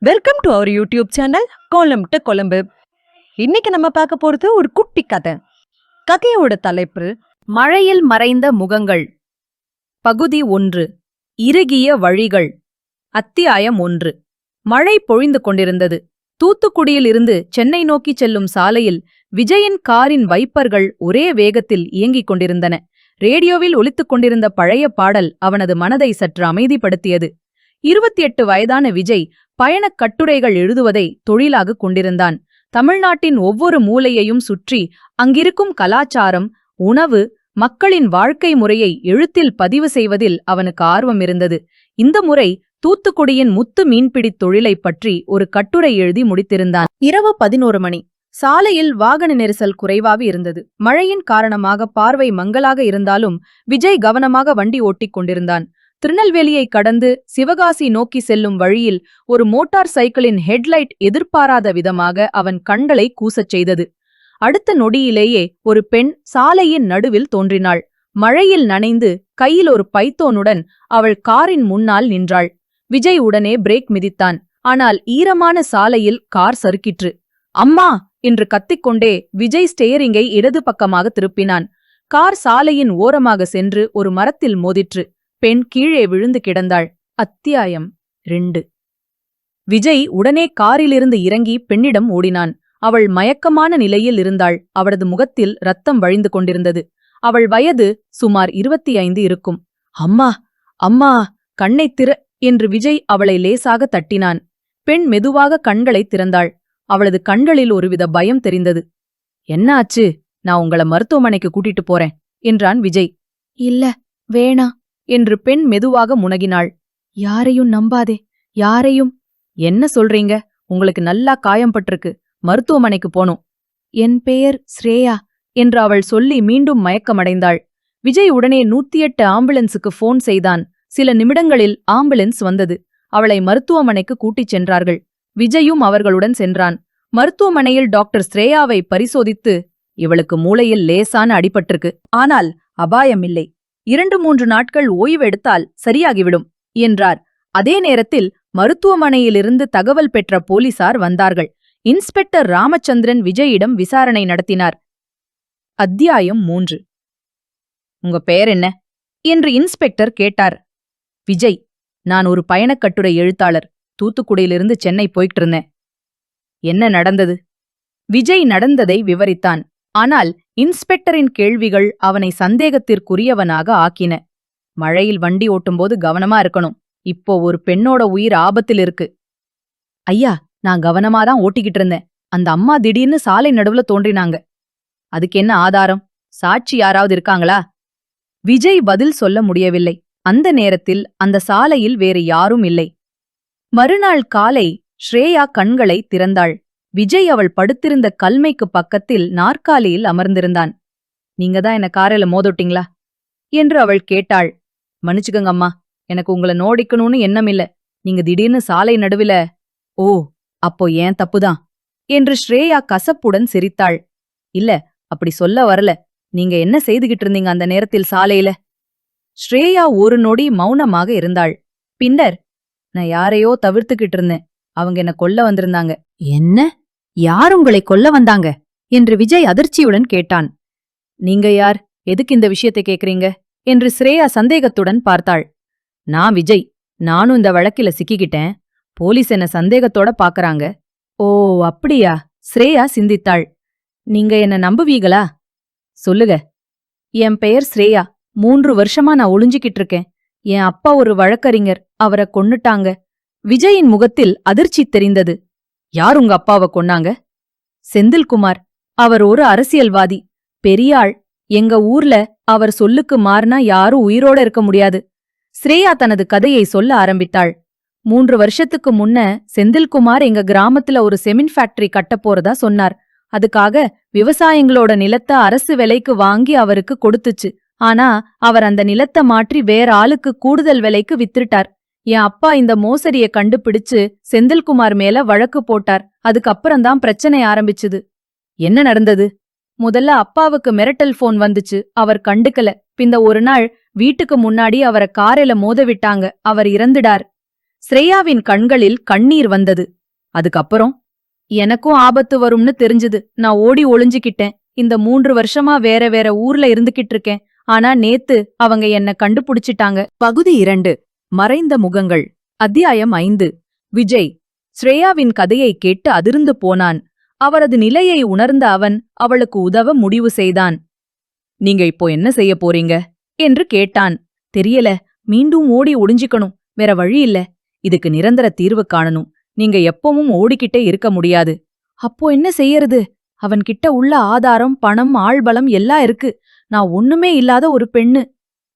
Welcome to our YouTube channel Kolam to Kozhambu இன்னைக்கு நம்ம பார்க்க போறது ஒரு குட்டி கதை. கதையோட தலைப்பு மழையில் மறைந்த முகங்கள். பகுதி ஒன்று இறுகிய வழிகள். அத்தியாயம் ஒன்று மழை பொழிந்து கொண்டிருந்தது. தூத்துக்குடியில் இருந்து சென்னை நோக்கி செல்லும் சாலையில் விஜயன் காரின் வைப்பர்கள் ஒரே வேகத்தில் இயங்கிக் கொண்டிருந்தன. ரேடியோவில் ஒலித்துக் கொண்டிருந்த பழைய பாடல் அவனது மனதை சற்று அமைதிப்படுத்தியது. இருபத்தி எட்டு வயதான விஜய் பயணக் கட்டுரைகள் எழுதுவதை தொழிலாகக் கொண்டிருந்தான். தமிழ்நாட்டின் ஒவ்வொரு மூலையையும் சுற்றி அங்கிருக்கும் கலாச்சாரம் உணவு மக்களின் வாழ்க்கை முறையை எழுத்தில் பதிவு செய்வதில் அவனுக்கு ஆர்வம் இருந்தது. இந்த முறை தூத்துக்குடியின் முத்து மீன்பிடித் தொழிலைப் பற்றி ஒரு கட்டுரை எழுதி முடித்திருந்தான். இரவு பதினோரு மணி. சாலையில் வாகன நெரிசல் குறைவாக இருந்தது. மழையின் காரணமாக பார்வை மங்கலாக இருந்தாலும் விஜய் கவனமாக வண்டி ஓட்டிக் கொண்டிருந்தான். திருநெல்வேலியை கடந்து சிவகாசி நோக்கி செல்லும் வழியில் ஒரு மோட்டார் சைக்கிளின் ஹெட்லைட் எதிர்பாராத விதமாக அவன் கண்களை கூசச் செய்தது. அடுத்த நொடியிலேயே ஒரு பெண் சாலையின் நடுவில் தோன்றினாள். மழையில் நனைந்து கையில் ஒரு பைத்தோனுடன் அவள் காரின் முன்னால் நின்றாள். விஜய் உடனே பிரேக் மிதித்தான். ஆனால் ஈரமான சாலையில் கார் சறுக்கிற்று. அம்மா! என்று கத்திக்கொண்டே விஜய் ஸ்டேரிங்கை இடது பக்கமாக திருப்பினான். கார் சாலையின் ஓரமாக சென்று ஒரு மரத்தில் மோதிற்று. பெண் கீழே விழுந்து கிடந்தாள். அத்தியாயம் ரெண்டு. விஜய் உடனே காரிலிருந்து இறங்கி பெண்ணிடம் ஓடினான். அவள் மயக்கமான நிலையில் இருந்தாள். அவளது முகத்தில் ரத்தம் வழிந்து கொண்டிருந்தது. அவள் வயது சுமார் இருபத்தி ஐந்து இருக்கும். அம்மா அம்மா கண்ணைத் திற என்று விஜய் அவளை லேசாக தட்டினான். பெண் மெதுவாக கண்களைத் திறந்தாள். அவளது கண்களில் ஒருவித பயம் தெரிந்தது. என்ன ஆச்சு நான் உங்கள மருத்துவமனைக்கு கூட்டிட்டு போறேன் என்றான் விஜய். இல்ல வேணா என்று பெண் மெதுவாக முனகினாள். யாரையும் நம்பாதே யாரையும் என்ன சொல்றீங்க? உங்களுக்கு நல்லா காயம் பட்டிருக்கு. மருத்துவமனைக்கு போனோம் என் பெயர் ஸ்ரேயா என்று அவள் சொல்லி மீண்டும் மயக்கமடைந்தாள். விஜய் உடனே நூத்தி எட்டு ஆம்புலன்ஸுக்கு போன் செய்தான். சில நிமிடங்களில் ஆம்புலன்ஸ் வந்தது. அவளை மருத்துவமனைக்கு கூட்டிச் சென்றார்கள். விஜயும் அவர்களுடன் சென்றான். மருத்துவமனையில் டாக்டர் ஸ்ரேயாவை பரிசோதித்து இவளுக்கு மூளையில் லேசான அடிபட்டிருக்கு. ஆனால் அபாயமில்லை. இரண்டு மூன்று நாட்கள் ஓய்வெடுத்தால் சரியாகிவிடும் என்றார். அதே நேரத்தில் மருத்துவமனையிலிருந்து தகவல் பெற்ற போலீசார் வந்தார்கள். இன்ஸ்பெக்டர் ராமச்சந்திரன் விஜயிடம் விசாரணை நடத்தினார். அத்தியாயம் மூன்று. உங்க பெயர் என்ன? என்று இன்ஸ்பெக்டர் கேட்டார். விஜய். நான் ஒரு பயணக் கட்டுரை எழுத்தாளர். தூத்துக்குடியிலிருந்து சென்னை போயிட்டு இருந்தேன் என்ன நடந்தது? விஜய் நடந்ததை விவரித்தான். ஆனால் இன்ஸ்பெக்டரின் கேள்விகள் அவனை சந்தேகத்திற்குரியவனாக ஆக்கின. மழையில் வண்டி ஓட்டும்போது கவனமா இருக்கணும். இப்போ ஒரு பெண்ணோட உயிர் ஆபத்தில் இருக்கு. ஐயா நான் கவனமா தான் ஓட்டிக்கிட்டு இருந்தேன். அந்த அம்மா திடீர்னு சாலை நடுவுல தோன்றினாங்க. அதுக்கு என்ன ஆதாரம்? சாட்சி யாராவது இருக்காங்களா? விஜய் பதில் சொல்ல முடியவில்லை. அந்த நேரத்தில் அந்த சாலையில் வேறு யாரும் இல்லை. மறுநாள் காலை ஸ்ரேயா கண்களை திறந்தாள். விஜய் அவள் படுத்திருந்த கல்மைக்கு பக்கத்தில் நாற்காலியில் அமர்ந்திருந்தான். நீங்க தான் என்ன காரில மோதோட்டிங்களா? என்று அவள் கேட்டாள். மன்னிச்சுக்கங்க அம்மா எனக்கு உங்கள நோடிக்கணும்னு எண்ணமில்ல. நீங்க திடீர்னு சாலை நடுவில ஓ அப்போ ஏன் தப்புதான்? என்று ஸ்ரேயா கசப்புடன் சிரித்தாள். இல்ல அப்படி சொல்ல வரல. நீங்க என்ன செய்துகிட்டு இருந்தீங்க அந்த நேரத்தில் சாலையில? ஸ்ரேயா ஒரு நொடி மௌனமாக இருந்தாள். பின்னர் நான் யாரையோ தவிர்த்துக்கிட்டு இருந்தேன். அவங்க என்ன கொல்ல வந்திருந்தாங்க. என்ன? யார் உங்களை கொல்ல வந்தாங்க? என்று விஜய் அதிர்ச்சியுடன் கேட்டான். நீங்க யார்? எதுக்கு இந்த விஷயத்தை கேக்குறீங்க? என்று ஸ்ரேயா சந்தேகத்துடன் பார்த்தாள். நான் விஜய். நானும் இந்த வழக்கில சிக்கிக்கிட்டேன். போலீஸ் என்ன சந்தேகத்தோட பாக்குறாங்க. ஓ அப்படியா? ஸ்ரேயா சிந்தித்தாள். நீங்க என்ன நம்புவீங்களா? சொல்லுங்க. என் பெயர் ஸ்ரேயா. மூன்று வருஷமா நான் ஒளிஞ்சுக்கிட்டு இருக்கேன். என் அப்பா ஒரு வழக்கறிஞர். அவரை கொன்னுட்டாங்க. விஜயின் முகத்தில் அதிர்ச்சி தெரிந்தது. யார் உங்க அப்பாவை கொன்னாங்க? செந்தில்குமார். அவர் ஒரு அரசியல்வாதி. பெரியாள் எங்க ஊர்ல அவர் சொல்லுக்கு மாறினா யாரும் உயிரோட இருக்க முடியாது. ஸ்ரேயா தனது கதையை சொல்ல ஆரம்பித்தாள். மூன்று வருஷத்துக்கு முன்ன செந்தில்குமார் எங்க கிராமத்துல ஒரு செமின் ஃபேக்டரி கட்டப் போறதா சொன்னார். அதுக்காக விவசாயிங்களோட நிலத்த அரசு விலைக்கு வாங்கி அவருக்கு கொடுத்துச்சு. ஆனா அவர் அந்த நிலத்த மாற்றி வேற ஆளுக்கு கூடுதல் விலைக்கு வித்துட்டார். என் அப்பா இந்த மோசடிய கண்டுபிடிச்சு செந்தில்குமார் மேல வழக்கு போட்டார். அதுக்கப்புறம்தான் பிரச்சனை ஆரம்பிச்சுது. என்ன நடந்தது? முதல்ல அப்பாவுக்கு மிரட்டல் போன் வந்துச்சு. அவர் கண்டுக்கல. பிந்த ஒரு நாள் வீட்டுக்கு முன்னாடி அவரை காரில மோத விட்டாங்க. அவர் இறந்துடார். ஸ்ரேயாவின் கண்களில் கண்ணீர் வந்தது. அதுக்கப்புறம்? எனக்கும் ஆபத்து வரும்னு தெரிஞ்சது. நான் ஓடி ஒளிஞ்சுக்கிட்டேன். இந்த மூன்று வருஷமா வேற வேற ஊர்ல இருந்துகிட்டு இருக்கேன். ஆனா நேத்து அவங்க என்ன கண்டுபிடிச்சிட்டாங்க. பகுதி இரண்டு. மறைந்த முகங்கள். அத்தியாயம் ஐந்து. விஜய். ஸ்ரேயாவின் கதையை கேட்டு அதிர்ந்து போனான். அவரது நிலையை உணர்ந்த அவன் அவளுக்கு உதவ முடிவு செய்தான். நீங்க இப்போ என்ன செய்ய போறீங்க? என்று கேட்டான். தெரியல. மீண்டும் ஓடி ஒடிஞ்சிக்கணும் வேற வழி இல்ல. இதுக்கு நிரந்தர தீர்வு காணணும். நீங்க எப்பவும் ஓடிக்கிட்டே இருக்க முடியாது. அப்போ என்ன செய்யறது? அவன்கிட்ட உள்ள ஆதாரம் பணம் ஆள்பலம் எல்லாம் இருக்கு. நான் ஒண்ணுமே இல்லாத ஒரு பெண்ணு.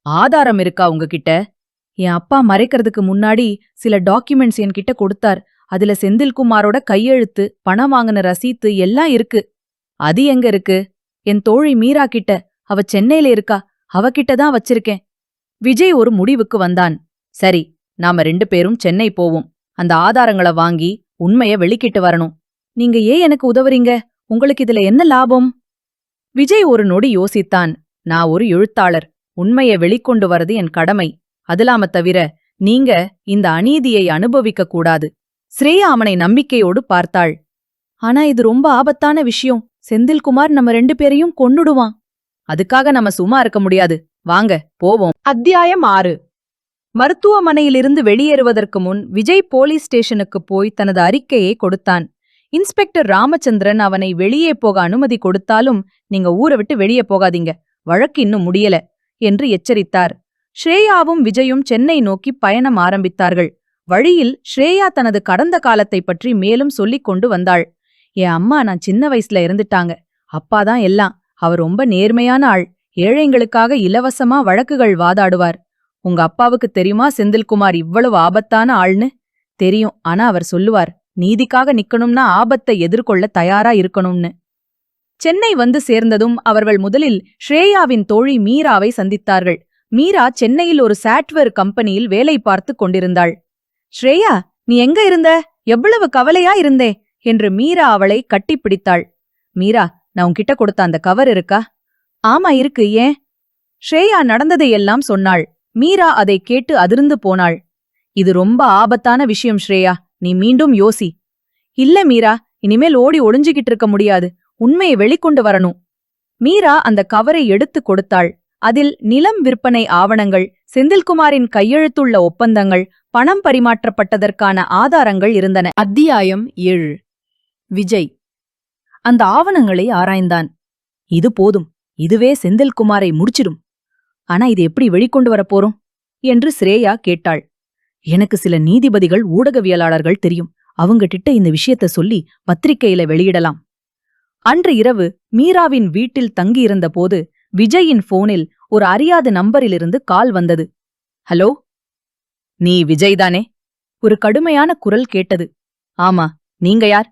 ஆதாரம் இருக்கா உங்ககிட்ட? என் அப்பா மறைக்கிறதுக்கு முன்னாடி சில டாக்குமெண்ட்ஸ் என்கிட்ட கொடுத்தார். அதுல செந்தில்குமாரோட கையெழுத்து பணம் வாங்கின ரசீத்து எல்லாம் இருக்கு. அது எங்க இருக்கு? என் தோழி மீரா கிட்ட. அவ சென்னையில இருக்கா. அவகிட்ட தான் வச்சிருக்கேன். விஜய் ஒரு முடிவுக்கு வந்தான். சரி நாம ரெண்டு பேரும் சென்னை போவோம். அந்த ஆதாரங்களை வாங்கி உண்மைய வெளிக்கிட்டு வரணும். நீங்க ஏன் எனக்கு உதவுறீங்க? உங்களுக்கு இதுல என்ன லாபம்? விஜய் ஒரு நொடி யோசித்தான். நான் ஒரு எழுத்தாளர். உண்மைய வெளிக்கொண்டு வரது என் கடமை. அதுலாம தவிர நீங்க இந்த அநீதியை அனுபவிக்க கூடாது. ஸ்ரேயா அவனை நம்பிக்கையோடு பார்த்தாள். ஆனா இது ரொம்ப ஆபத்தான விஷயம். செந்தில்குமார் நம்ம ரெண்டு பேரையும் கொன்னுடுவான். அதுக்காக நம்ம சும்மா இருக்க முடியாது. வாங்க போவோம். அத்தியாயம் ஆறு. மருத்துவமனையிலிருந்து வெளியேறுவதற்கு முன் விஜய் போலீஸ் ஸ்டேஷனுக்கு போய் தனது அறிக்கையை கொடுத்தான். இன்ஸ்பெக்டர் ராமச்சந்திரன் அவனை வெளியே போக அனுமதி கொடுத்தாலும் நீங்க ஊரை விட்டு வெளியே போகாதீங்க. வழக்கு இன்னும் முடியல என்று எச்சரித்தார். ஸ்ரேயாவும் விஜயும் சென்னை நோக்கி பயணம் ஆரம்பித்தார்கள். வழியில் ஸ்ரேயா தனது கடந்த காலத்தை பற்றி மேலும் சொல்லிக் கொண்டு வந்தாள். என் அம்மா நான் சின்ன வயசுல இருந்துட்டாங்க. அப்பாதான் எல்லாம். அவர் ரொம்ப நேர்மையான ஆள். ஏழைங்களுக்காக இலவசமா வழக்குகள் வாதாடுவார். உங்க அப்பாவுக்கு தெரியுமா செந்தில்குமார் இவ்வளவு ஆபத்தான ஆள்னு? தெரியும். ஆனா அவர் சொல்லுவார் நீதிக்காக நிக்கணும்னா ஆபத்தை எதிர்கொள்ள தயாரா இருக்கணும்னு. சென்னை வந்து சேர்ந்ததும் அவர்கள் முதலில் ஸ்ரேயாவின் தோழி மீராவை சந்தித்தார்கள். மீரா சென்னையில் ஒரு சாட்வேர் கம்பெனியில் வேலை பார்த்து கொண்டிருந்தாள். ஸ்ரேயா நீ எங்க இருந்த? எவ்வளவு கவலையா இருந்தே? என்று மீரா அவளை கட்டிப்பிடித்தாள். மீரா நான் உன்கிட்ட கொடுத்த அந்த கவர் இருக்கா? ஆமா இருக்கு ஏன்? ஸ்ரேயா நடந்ததையெல்லாம் சொன்னாள். மீரா அதை கேட்டு அதிர்ந்து போனாள். இது ரொம்ப ஆபத்தான விஷயம் ஸ்ரேயா. நீ மீண்டும் யோசி. இல்ல மீரா. இனிமேல் ஓடி ஒளிஞ்சுகிட்டு இருக்க முடியாது. உண்மையை வெளிக்கொண்டு வரணும். மீரா அந்த கவரை எடுத்து கொடுத்தாள். அதில் நிலம் விற்பனை ஆவணங்கள் செந்தில்குமாரின் கையெழுத்துள்ள ஒப்பந்தங்கள் பணம் பரிமாற்றப்பட்டதற்கான ஆதாரங்கள் இருந்தன. அத்தியாயம் ஏழு. விஜய். அந்த ஆவணங்களை ஆராய்ந்தான். இது போதும். இதுவே செந்தில்குமாரை முடிச்சிடும். ஆனா இது எப்படி வெளிக்கொண்டு வரப் போறோம்? என்று ஸ்ரேயா கேட்டாள். எனக்கு சில நீதிபதிகள் ஊடகவியலாளர்கள் தெரியும். அவங்ககிட்ட இந்த விஷயத்த சொல்லி பத்திரிகையில வெளியிடலாம். அன்று இரவு மீராவின் வீட்டில் தங்கியிருந்த போது விஜயின் போனில் ஒரு அறியாத நம்பரிலிருந்து கால் வந்தது. ஹலோ? நீ விஜய் தானே? ஒரு கடுமையான குரல் கேட்டது. ஆமா நீங்க யார்?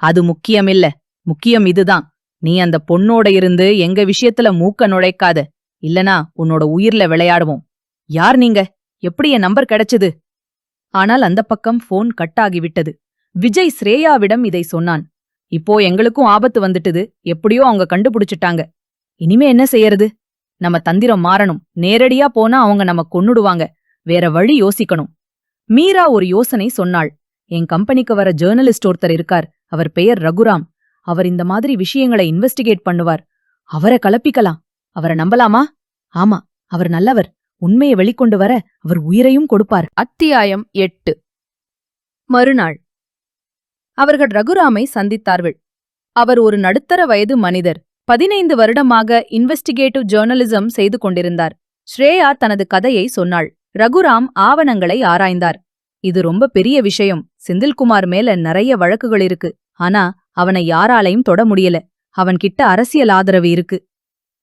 அது முக்கியமில்ல. முக்கியம் இதுதான். நீ அந்த பொண்ணோட இருந்து எங்க விஷயத்துல மூக்க நுழைக்காத. இல்லனா உன்னோட உயிர்ல விளையாடுவோம். யார் நீங்க? எப்படி என் நம்பர் கிடைச்சது? ஆனால் அந்த பக்கம் போன் கட் ஆகிவிட்டது விஜய் ஸ்ரேயாவிடம் இதை சொன்னான். இப்போ எங்களுக்கும் ஆபத்து வந்துட்டுது. எப்படியோ அவங்க கண்டுபிடிச்சிட்டாங்க. இனிமே என்ன செய்யறது? நம்ம தந்திரம் மாறணும். நேரடியா போனா அவங்க நம்ம கொன்னுடுவாங்க. வேற வழி யோசிக்கணும். மீரா ஒரு யோசனை சொன்னாள். என் கம்பெனிக்கு வர ஜேர்னலிஸ்ட் ஒருத்தர் இருக்கார். அவர் பெயர் ரகுராம். அவர் இந்த மாதிரி விஷயங்களை இன்வெஸ்டிகேட் பண்ணுவார். அவரை கலப்பிக்கலாம். அவரை நம்பலாமா? ஆமா. அவர் நல்லவர். உண்மையை வெளிக்கொண்டு வர அவர் உயிரையும் கொடுப்பார். அத்தியாயம் எட்டு. மறுநாள். அவர்கள் ரகுராமை சந்தித்தார்கள். அவர் ஒரு நடுத்தர வயது மனிதர். பதினைந்து வருடமாக இன்வெஸ்டிகேட்டிவ் ஜேர்னலிசம் செய்து கொண்டிருந்தார். ஸ்ரேயா தனது கதையை சொன்னாள். ரகுராம் ஆவணங்களை ஆராய்ந்தார். இது ரொம்ப பெரிய விஷயம். செந்தில்குமார் மேல நிறைய வழக்குகள் இருக்கு. ஆனா அவனை யாராலையும் தொட முடியல. அவன்கிட்ட அரசியல் ஆதரவு இருக்கு.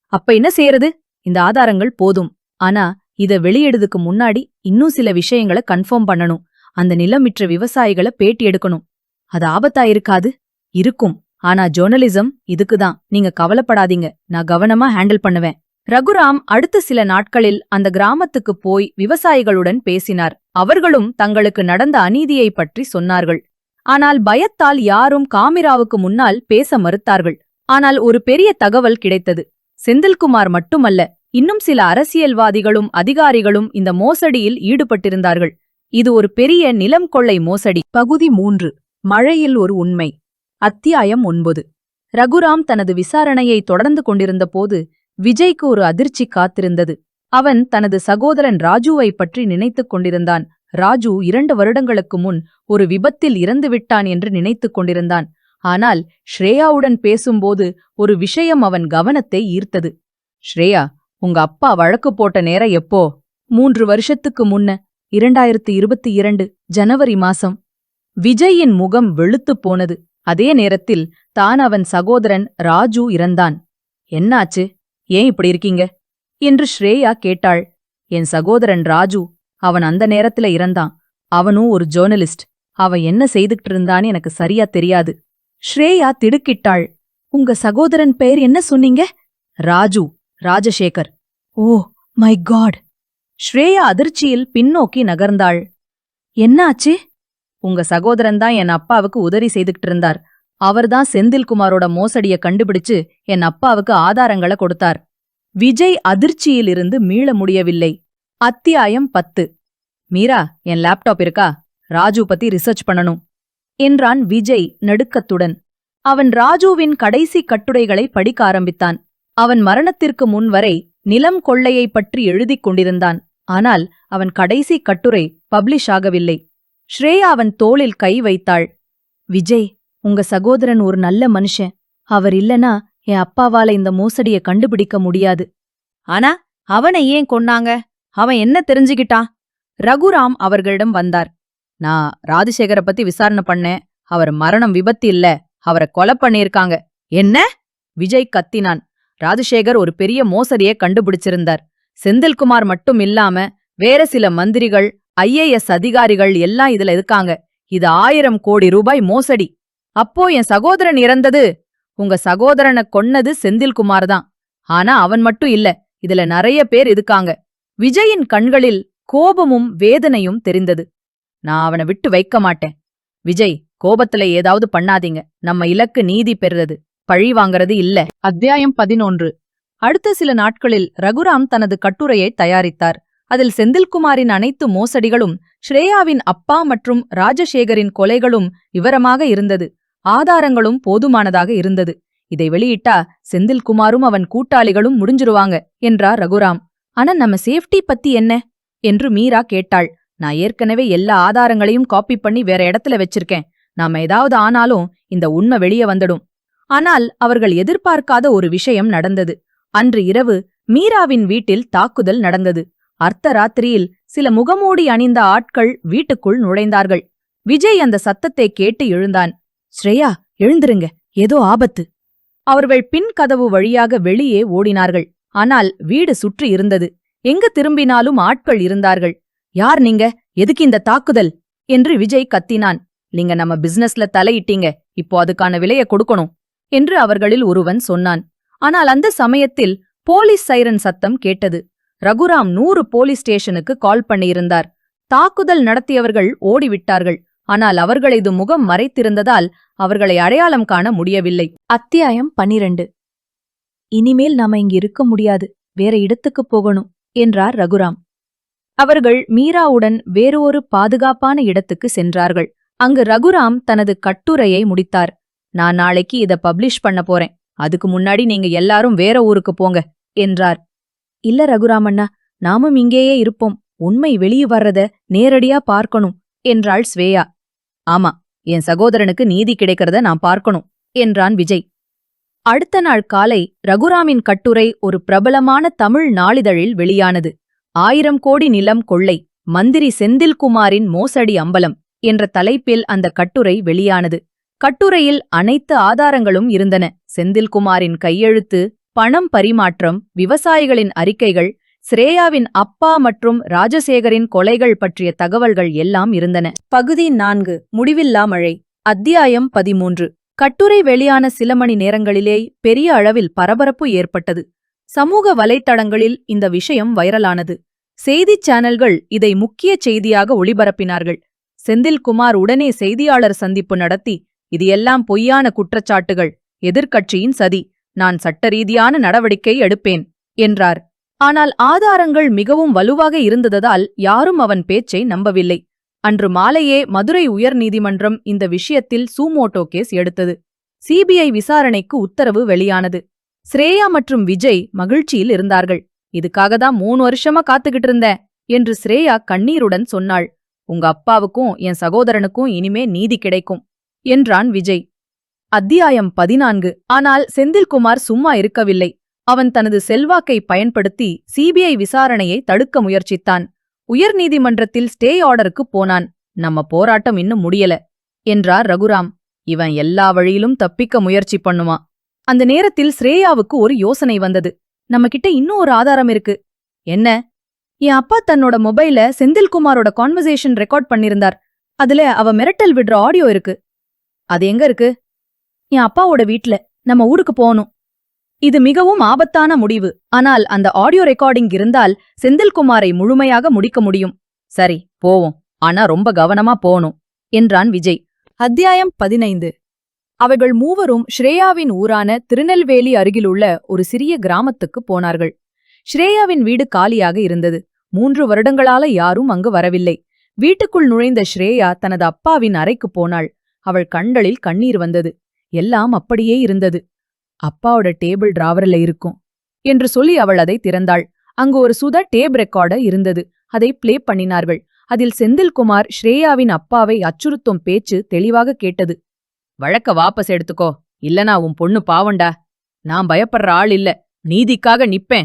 அப்ப என்ன செய்யறது? இந்த ஆதாரங்கள் போதும். ஆனா இத வெளியிடுதுக்கு முன்னாடி இன்னும் சில விஷயங்களை கன்ஃபார்ம் பண்ணணும். அந்த நிலமிற்ற விவசாயிகளை பேட்டி எடுக்கணும். அது ஆபத்தா இருக்காது? இருக்கும். ஆனா ஜோர்னலிசம் இதுக்குதான். நீங்க கவலைப்படாதீங்க. நான் கவனமா ஹேண்டில் பண்ணுவேன். ரகுராம் அடுத்த சில நாட்களில் அந்த கிராமத்துக்கு போய் விவசாயிகளுடன் பேசினார். அவர்களும் தங்களுக்கு நடந்த அநீதியை பற்றி சொன்னார்கள். ஆனால் பயத்தால் யாரும் காமிராவுக்கு முன்னால் பேச மறுத்தார்கள். ஆனால் ஒரு பெரிய தகவல் கிடைத்தது. செந்தில்குமார் மட்டுமல்ல இன்னும் சில அரசியல்வாதிகளும் அதிகாரிகளும் இந்த மோசடியில் ஈடுபட்டிருந்தார்கள். இது ஒரு பெரிய நிலம் கொள்ளை மோசடி. பகுதி மூன்று. மழையில் ஒரு உண்மை. அத்தியாயம் ஒன்பது. ரகுராம் தனது விசாரணையை தொடர்ந்து கொண்டிருந்த போது விஜய்க்கு ஒரு அதிர்ச்சி காத்திருந்தது. அவன் தனது சகோதரன் ராஜுவை பற்றி நினைத்துக் கொண்டிருந்தான். ராஜு இரண்டு வருடங்களுக்கு முன் ஒரு விபத்தில் இறந்துவிட்டான் என்று நினைத்துக் கொண்டிருந்தான். ஆனால் ஸ்ரேயாவுடன் பேசும்போது ஒரு விஷயம் அவன் கவனத்தை ஈர்த்தது. ஸ்ரேயா உங்க அப்பா வழக்கு போட்ட நேரம் எப்போ? மூன்று வருஷத்துக்கு முன்ன இரண்டாயிரத்து இருபத்தி இரண்டு ஜனவரி மாசம். விஜயின் முகம் வெளுத்துப் போனது. அதே நேரத்தில் தான் அவன் சகோதரன் ராஜு இறந்தான். என்னாச்சு? ஏன் இப்படி இருக்கீங்க? என்று ஸ்ரேயா கேட்டாள். என் சகோதரன் ராஜு அவன் அந்த நேரத்துல இறந்தான். அவனும் ஒரு ஜேர்னலிஸ்ட். அவன் என்ன செய்துகிட்டு இருந்தான்னு எனக்கு சரியா தெரியாது. ஸ்ரேயா திடுக்கிட்டாள். உங்க சகோதரன் பெயர் என்ன சொன்னீங்க? Raju Rajasekar. Oh my god. Shreya அதிர்ச்சியில் பின்னோக்கி நகர்ந்தாள். என்னாச்சு? உங்க சகோதரன் தான் என் அப்பாவுக்கு உதவி செய்துகிட்டு இருந்தார். அவர்தான் செந்தில்குமாரோட மோசடிய கண்டுபிடிச்சு என் அப்பாவுக்கு ஆதாரங்களை கொடுத்தார். விஜய் அதிர்ச்சியிலிருந்து மீள முடியவில்லை. அத்தியாயம் பத்து. மீரா என் லேப்டாப் இருக்கா? ராஜு பத்தி ரிசர்ச் பண்ணணும். என்றான் விஜய் நடுக்கத்துடன். அவன் ராஜுவின் கடைசி கட்டுரைகளை படிக்க ஆரம்பித்தான். அவன் மரணத்திற்கு முன் வரை நிலம் கொள்ளையைப் பற்றி எழுதிக் கொண்டிருந்தான். ஆனால் அவன் கடைசி கட்டுரை பப்ளிஷ் ஆகவில்லை. ஸ்ரேயா அவன் தோளில் கை வைத்தாள். விஜய் உங்க சகோதரன் ஒரு நல்ல மனுஷன். அவர் இல்லனா என் அப்பாவால இந்த மோசடிய கண்டுபிடிக்க முடியாது. ஆனா அவனை ஏன் கொன்னாங்க? அவன் என்ன தெரிஞ்சுகிட்டான் ரகுராம் அவர்களிடம் வந்தார். நான் ராஜசேகர பத்தி விசாரணை பண்ணேன். அவர் மரணம் விபத்து இல்ல. அவரை கொலை பண்ணியிருக்காங்க. என்ன? விஜய் கத்தினான். ராஜசேகர் ஒரு பெரிய மோசடியை கண்டுபிடிச்சிருந்தார். செந்தில்குமார் மட்டும் இல்லாம வேற சில மந்திரிகள் ஐஏஎஸ் அதிகாரிகள் எல்லாம் இதுல இருக்காங்க. இது ஆயிரம் கோடி ரூபாய் மோசடி. அப்போ என் சகோதரன் இறந்தது உங்க சகோதரனை கொன்னது செந்தில்குமார் தான். ஆனா அவன் மட்டும் இல்ல இதுல நிறைய பேர் இருக்காங்க. விஜயின் கண்களில் கோபமும் வேதனையும் தெரிந்தது. நான் அவனை விட்டு வைக்க மாட்டேன். விஜய் கோபத்துல ஏதாவது பண்ணாதீங்க. நம்ம இலக்கு நீதி பெறுறது. பழி வாங்கறது இல்ல. அத்தியாயம் பதினொன்று. அடுத்த சில நாட்களில் ரகுராம் தனது கட்டுரையை தயாரித்தார். அதில் செந்தில்குமாரின் அனைத்து மோசடிகளும் ஸ்ரேயாவின் அப்பா மற்றும் ராஜசேகரின் கொலைகளும் விவரமாக இருந்தது. ஆதாரங்களும் போதுமானதாக இருந்தது. இதை வெளியிட்டா செந்தில்குமாரும் அவன் கூட்டாளிகளும் முடிஞ்சிருவாங்க என்றார் ரகுராம். ஆனா நம்ம சேஃப்டி பத்தி என்ன? என்று மீரா கேட்டாள். நான் ஏற்கனவே எல்லா ஆதாரங்களையும் காப்பி பண்ணி வேற இடத்துல வச்சிருக்கேன். நாம ஏதாவது ஆனாலும் இந்த உண்மை வெளியே வந்துடும். ஆனால் அவர்கள் எதிர்பார்க்காத ஒரு விஷயம் நடந்தது. அன்று இரவு மீராவின் வீட்டில் தாக்குதல் நடந்தது. அர்த்தராத்திரியில் சில முகமூடி அணிந்த ஆட்கள் வீட்டுக்குள் நுழைந்தார்கள். விஜய் அந்த சத்தத்தை கேட்டு எழுந்தான். ஸ்ரேயா எழுந்திருங்க. ஏதோ ஆபத்து. அவர்கள் பின் கதவு வழியாக வெளியே ஓடினார்கள். ஆனால் வீடு சுற்றி இருந்தது. எங்கு திரும்பினாலும் ஆட்கள் இருந்தார்கள். யார் நீங்க? எதுக்கு இந்த தாக்குதல்? என்று விஜய் கத்தினான். நீங்க நம்ம பிசினஸ்ல தலையிட்டீங்க. இப்போ அதுக்கான விலைய கொடுக்கணும். என்று அவர்களில் ஒருவன் சொன்னான். ஆனால் அந்த சமயத்தில் போலீஸ் சைரன் சத்தம் கேட்டது. ரகுராம் நூறு போலீஸ் ஸ்டேஷனுக்கு கால் பண்ணியிருந்தார். தாக்குதல் நடத்தியவர்கள் ஓடிவிட்டார்கள். ஆனால் அவர்களது முகம் மறைத்திருந்ததால் அவர்களை அடையாளம் காண முடியவில்லை. அத்தியாயம் பனிரெண்டு இனிமேல் நாம இங்க இருக்க முடியாது. வேற இடத்துக்கு போகணும் என்றார் ரகுராம். அவர்கள் மீராவுடன் வேறு ஒரு பாதுகாப்பான இடத்துக்கு சென்றார்கள். அங்கு ரகுராம் தனது கட்டுரையை முடித்தார். நான் நாளைக்கு இத பப்ளிஷ் பண்ண போறேன். அதுக்கு முன்னாடி நீங்க எல்லாரும் வேற ஊருக்கு போங்க என்றார். இல்ல ரகுராமண்ணா நாமும் இங்கேயே இருப்போம். உண்மை வெளியே வர்றத நேரடியா பார்க்கணும் என்றாள் ஸ்வேயா. ஆமா என் சகோதரனுக்கு நீதி கிடைக்கிறத நான் பார்க்கணும் என்றான் விஜய். அடுத்த நாள் காலை ரகுராமின் கட்டுரை ஒரு பிரபலமான தமிழ் நாளிதழில் வெளியானது. ஆயிரம் கோடி நிலம் கொள்ளை மந்திரி செந்தில்குமாரின் மோசடி அம்பலம் என்ற தலைப்பில் அந்த கட்டுரை வெளியானது. கட்டுரையில் அனைத்து ஆதாரங்களும் இருந்தன. செந்தில்குமாரின் கையெழுத்து பணம் பரிமாற்றம் விவசாயிகளின் அறிக்கைகள் ஸ்ரேயாவின் அப்பா மற்றும் ராஜசேகரின் கொலைகள் பற்றிய தகவல்கள் எல்லாம் இருந்தன. பகுதி நான்கு முடிவில்லா மழை அத்தியாயம் பதிமூன்று. கட்டுரை வெளியான சில மணி நேரங்களிலே பெரிய அளவில் பரபரப்பு ஏற்பட்டது. சமூக வலைத்தளங்களில் இந்த விஷயம் வைரலானது. செய்திச் சேனல்கள் இதை முக்கிய செய்தியாக ஒளிபரப்பினார்கள். செந்தில்குமார் உடனே செய்தியாளர் சந்திப்பு நடத்தி இது எல்லாம் பொய்யான குற்றச்சாட்டுகள் எதிர்க்கட்சியின் சதி. நான் சட்டரீதியான நடவடிக்கை எடுப்பேன் என்றார். ஆனால் ஆதாரங்கள் மிகவும் வலுவாக இருந்ததால் யாரும் அவன் பேச்சை நம்பவில்லை. அன்று மாலையே மதுரை உயர்நீதிமன்றம் இந்த விஷயத்தில் சூமோட்டோ கேஸ் எடுத்தது. சிபிஐ விசாரணைக்கு உத்தரவு வெளியானது. ஸ்ரேயா மற்றும் விஜய் மகிழ்ச்சியில் இருந்தார்கள். இதுக்காக தான் மூணு வருஷமா காத்துக்கிட்டு இருந்தேன் என்று ஸ்ரேயா கண்ணீருடன் சொன்னாள். உங்க அப்பாவுக்கும் என் சகோதரனுக்கும் இனிமே நீதி கிடைக்கும் என்றான் விஜய். அத்தியாயம் பதினான்கு. ஆனால் செந்தில்குமார் சும்மா இருக்கவில்லை. அவன் தனது செல்வாக்கை பயன்படுத்தி சிபிஐ விசாரணையை தடுக்க முயற்சித்தான். உயர்நீதிமன்றத்தில் ஸ்டே ஆர்டருக்கு போனான். நம்ம போராட்டம் இன்னும் முடியல என்றார் ரகுராம். இவன் எல்லா வழியிலும் தப்பிக்க முயற்சி பண்ணுமா? அந்த நேரத்தில் ஸ்ரேயாவுக்கு ஒரு யோசனை வந்தது. நம்ம கிட்ட இன்னும் ஒரு ஆதாரம் இருக்கு. என்ன? என் அப்பா தன்னோட மொபைல செந்தில்குமாரோட கான்வர்சேஷன் ரெக்கார்ட் பண்ணிருந்தார் அதுல அவ மிரட்டல் விடுற ஆடியோ இருக்கு. அது எங்க இருக்கு? என் அப்பாவோட வீட்ல நம்ம ஊருக்கு போகணும் இது மிகவும் ஆபத்தான முடிவு. ஆனால் அந்த ஆடியோ ரெக்கார்டிங் இருந்தால் செந்தில்குமாரை முழுமையாக முடிக்க முடியும். சரி போவோம். ஆனா ரொம்ப கவனமா போணும் என்றான் விஜய். அத்தியாயம் பதினைந்து. அவர்கள் மூவரும் ஸ்ரேயாவின் ஊரான திருநெல்வேலி அருகிலுள்ள ஒரு சிறிய கிராமத்துக்கு போனார்கள். ஸ்ரேயாவின் வீடு காலியாக இருந்தது. மூன்று வருடங்களால யாரும் அங்கு வரவில்லை. வீட்டுக்குள் நுழைந்த ஸ்ரேயா தனது அப்பாவின் அறைக்கு போனாள். அவள் கண்களில் கண்ணீர் வந்தது. எல்லாம் அப்படியே இருந்தது. அப்பாவோட டேபிள் டிராவரில் இருக்கும் என்று சொல்லி அவள் அதை திறந்தாள். அங்கு ஒரு சுத டேப் ரெக்கார்டர் இருந்தது. அதை பிளே பண்ணினார்கள். அதில் செந்தில்குமார் ஸ்ரேயாவின் அப்பாவை அச்சுறுத்தும் பேச்சு தெளிவாக கேட்டது. வழக்க வாபஸ் எடுத்துக்கோ. இல்லனா உன் பொண்ணு பாவண்டா. நான் பயப்படுற ஆள் இல்ல. நீதிக்காக நிப்பேன்.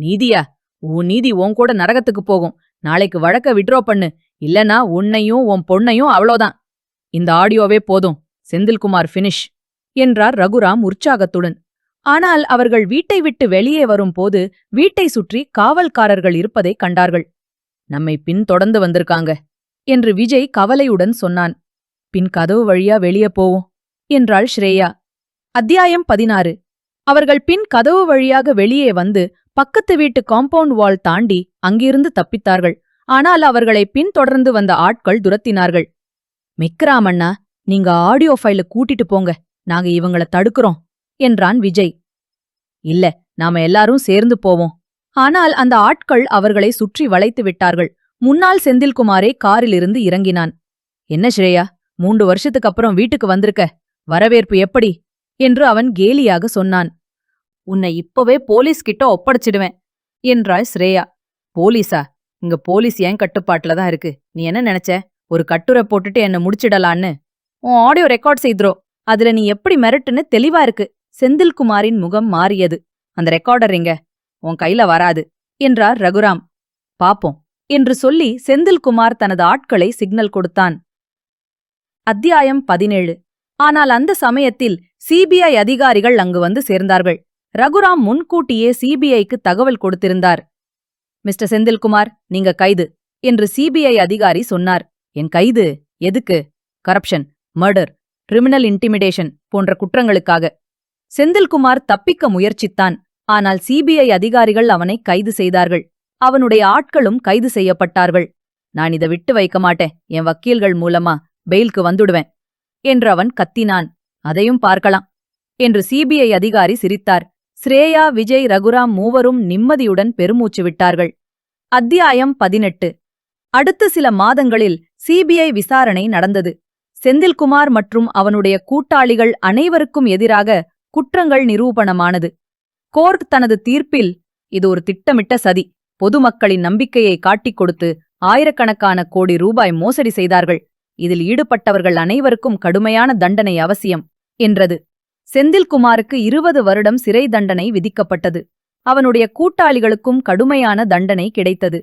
நீதியா? உன் நீதி உன் கூட நரகத்துக்கு போகும். நாளைக்கு வழக்க விட்ரோ பண்ணு. இல்லனா உன்னையும் உன் பொண்ணையும் அவ்வளோதான். இந்த ஆடியோவே போதும். செந்தில்குமார் ஃபினிஷ் என்றார் ரகுராம் உற்சாகத்துடன். ஆனால் அவர்கள் வீட்டை விட்டு வெளியே வரும்போது வீட்டை சுற்றி காவல்காரர்கள் இருப்பதைக் கண்டார்கள். நம்மை பின் தொடர்ந்து வந்திருக்காங்க என்று விஜய் கவலையுடன் சொன்னான். பின் கதவு வழியா வெளியே போவோம் என்றாள் ஸ்ரேயா. அத்தியாயம் பதினாறு. அவர்கள் பின் கதவு வழியாக வெளியே வந்து பக்கத்து வீட்டு காம்பவுண்ட் வால் தாண்டி அங்கிருந்து தப்பித்தார்கள். ஆனால் அவர்களை பின்தொடர்ந்து வந்த ஆட்கள் துரத்தினார்கள். மிக்ராமண்ணா நீங்க ஆடியோ ஃபைல கூட்டிட்டு போங்க. நாங்க இவங்கள தடுக்கிறோம் என்றான் விஜய். இல்ல நாம எல்லாரும் சேர்ந்து போவோம். ஆனால் அந்த ஆட்கள் அவர்களை சுற்றி வளைத்து விட்டார்கள். முன்னால் செந்தில்குமாரே காரிலிருந்து இறங்கினான். என்ன ஸ்ரேயா மூன்று வருஷத்துக்கு அப்புறம் வீட்டுக்கு வந்திருக்க? வரவேற்பு எப்படி? என்று அவன் கேலியாக சொன்னான். உன்னை இப்பவே போலீஸ் கிட்ட ஒப்படைச்சிடுவேன் என்றாள் ஸ்ரேயா. போலீஸா? இங்க போலீஸ் ஏன் கட்டுப்பாட்டுல தான் இருக்கு? நீ என்ன நினைச்ச? ஒரு கட்டுரை போட்டுட்டு என்ன முடிச்சிடலான்னு? உன் ஆடியோ ரெக்கார்ட் செய்துரோ அதுல நீ எப்படி மிரட்டுன்னு தெளிவா இருக்கு. செந்தில்குமாரின் முகம் மாறியது. அந்த ரெக்கார்டர் எங்க? உன் கையில வராது என்றார் ரகுராம். பாப்போம் என்று சொல்லி செந்தில்குமார் தனது ஆட்களை சிக்னல் கொடுத்தான். அத்தியாயம் பதினேழு. ஆனால் அந்த சமயத்தில் சிபிஐ அதிகாரிகள் அங்கு வந்து சேர்ந்தார்கள். ரகுராம் முன்கூட்டியே சிபிஐக்கு தகவல் கொடுத்திருந்தார். மிஸ்டர் செந்தில்குமார் நீங்க கைது என்று சிபிஐ அதிகாரி சொன்னார். என் கைது? எதுக்கு? கரப்ஷன் மர்டர் கிரிமினல் இன்டிமிடேஷன் போன்ற குற்றங்களுக்காக. செந்தில்குமார் தப்பிக்க முயற்சித்தான். ஆனால் சிபிஐ அதிகாரிகள் அவனை கைது செய்தார்கள். அவனுடைய ஆட்களும் கைது செய்யப்பட்டார்கள். நான் இதை விட்டு வைக்க மாட்டேன். என் வக்கீல்கள் மூலமா பெயிலுக்கு வந்துடுவேன் என்று அவன் கத்தினான். அதையும் பார்க்கலாம் என்று சிபிஐ அதிகாரி சிரித்தார். ஸ்ரேயா விஜய் ரகுராம் மூவரும் நிம்மதியுடன் பெருமூச்சு விட்டார்கள். அத்தியாயம் பதினெட்டு. அடுத்த சில மாதங்களில் சிபிஐ விசாரணை நடந்தது. செந்தில்குமார் மற்றும் அவனுடைய கூட்டாளிகள் அனைவருக்கும் எதிராக குற்றங்கள் நிரூபணமானது. கோர்ட் தனது தீர்ப்பில் இது ஒரு திட்டமிட்ட சதி. பொதுமக்களின் நம்பிக்கையை காட்டிக் கொடுத்து ஆயிரக்கணக்கான கோடி ரூபாய் மோசடி செய்தார்கள். இதில் ஈடுபட்டவர்கள் அனைவருக்கும் கடுமையான தண்டனை அவசியம் என்றது. செந்தில்குமாருக்கு இருபது வருடம் சிறை தண்டனை விதிக்கப்பட்டது. அவனுடைய கூட்டாளிகளுக்கும் கடுமையான தண்டனை கிடைத்தது.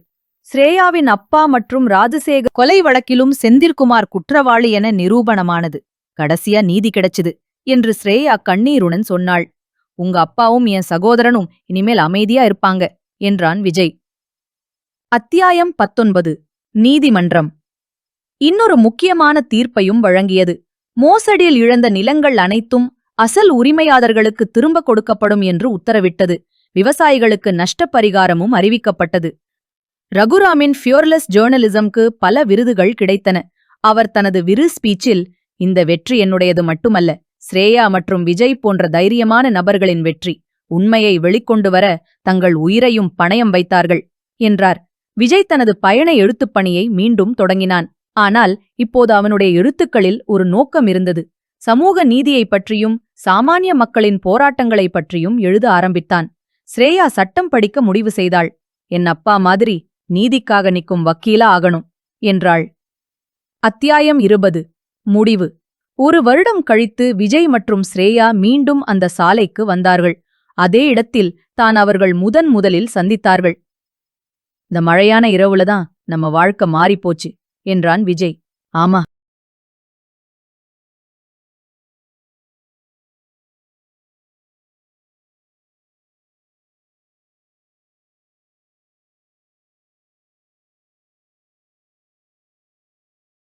ஸ்ரேயாவின் அப்பா மற்றும் ராஜசேகர் கொலை வழக்கிலும் செந்தில்குமார் குற்றவாளி என நிரூபணமானது. கடைசியா நீதி கிடைச்சது என்று ஸ்ரேயா கண்ணீருடன் சொன்னாள். உங்க அப்பாவும் என் சகோதரனும் இனிமேல் அமைதியா இருப்பாங்க என்றான் விஜய். அத்தியாயம் பத்தொன்பது. நீதிமன்றம். இன்னொரு முக்கியமான தீர்ப்பையும் வழங்கியது. மோசடியில் இழந்த நிலங்கள் அனைத்தும் அசல் உரிமையாளர்களுக்கு திரும்ப கொடுக்கப்படும் என்று உத்தரவிட்டது. விவசாயிகளுக்கு நஷ்டப்பரிகாரமும் அறிவிக்கப்பட்டது. ரகுராமின் ஃபியோர்லெஸ் ஜேர்னலிசம்க்கு பல விருதுகள் கிடைத்தன. அவர் தனது விரு ஸ்பீச்சில் இந்த வெற்றி என்னுடையது மட்டுமல்ல ஸ்ரேயா மற்றும் விஜய் போன்ற தைரியமான நபர்களின் வெற்றி உண்மையை வெளிக்கொண்டு வர தங்கள் உயிரையும் பணயம் வைத்தார்கள் என்றார். விஜய் தனது பயண எழுத்துப் பணியை மீண்டும் தொடங்கினான். ஆனால் இப்போது அவனுடைய எழுத்துக்களில் ஒரு நோக்கம் இருந்தது. சமூக நீதியைப் பற்றியும் சாமானிய மக்களின் போராட்டங்களைப் பற்றியும் எழுத ஆரம்பித்தான். ஸ்ரேயா சட்டம் படிக்க முடிவு செய்தாள். என் அப்பா மாதிரி நீதிக்காக நிற்கும் வக்கீலா ஆகணும் என்றாள். அத்தியாயம் இருபது. முடிவு. ஒரு வருடம் கழித்து விஜய் மற்றும் ஸ்ரேயா மீண்டும் அந்த சாலைக்கு வந்தார்கள். அதே இடத்தில் தான் அவர்கள் முதன் முதலில் சந்தித்தார்கள். இந்த மழையான இரவுலதான் நம்ம வாழ்க்கை மாறிப்போச்சு என்றான் விஜய். ஆமா